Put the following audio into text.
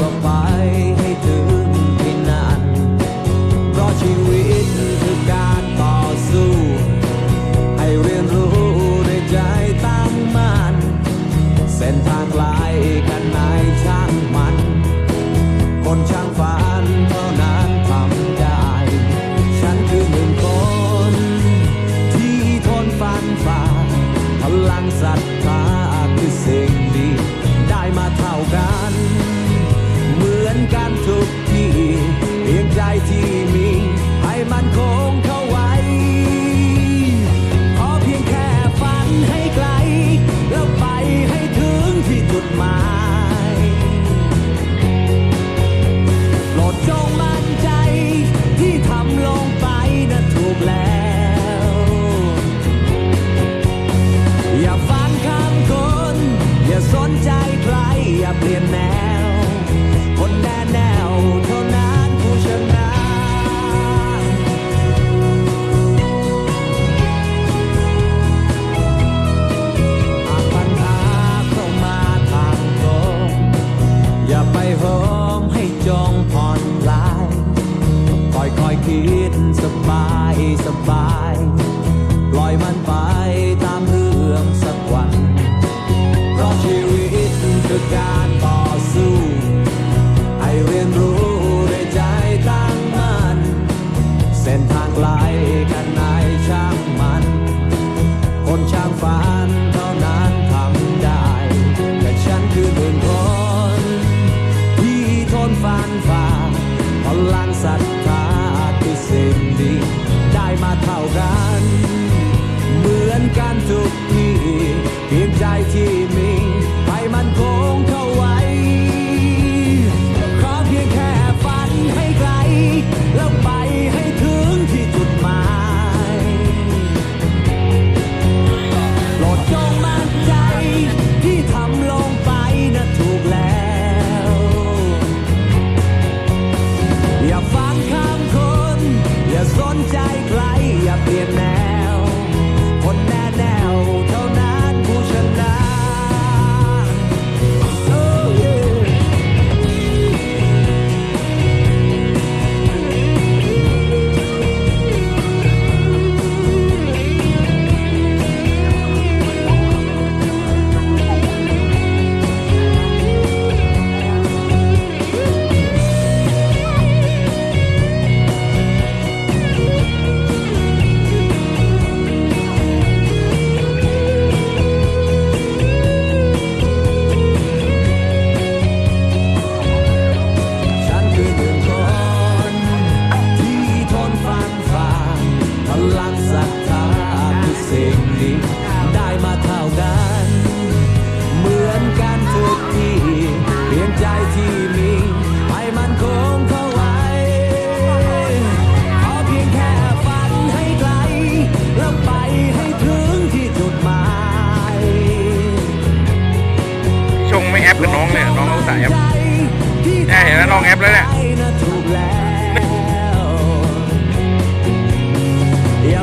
about ที่มีให้มันคง ค เนี่ยน้องเขาสายแอปแนี่เห็นแล้วลองแอปแล้วเนี่ยอย่า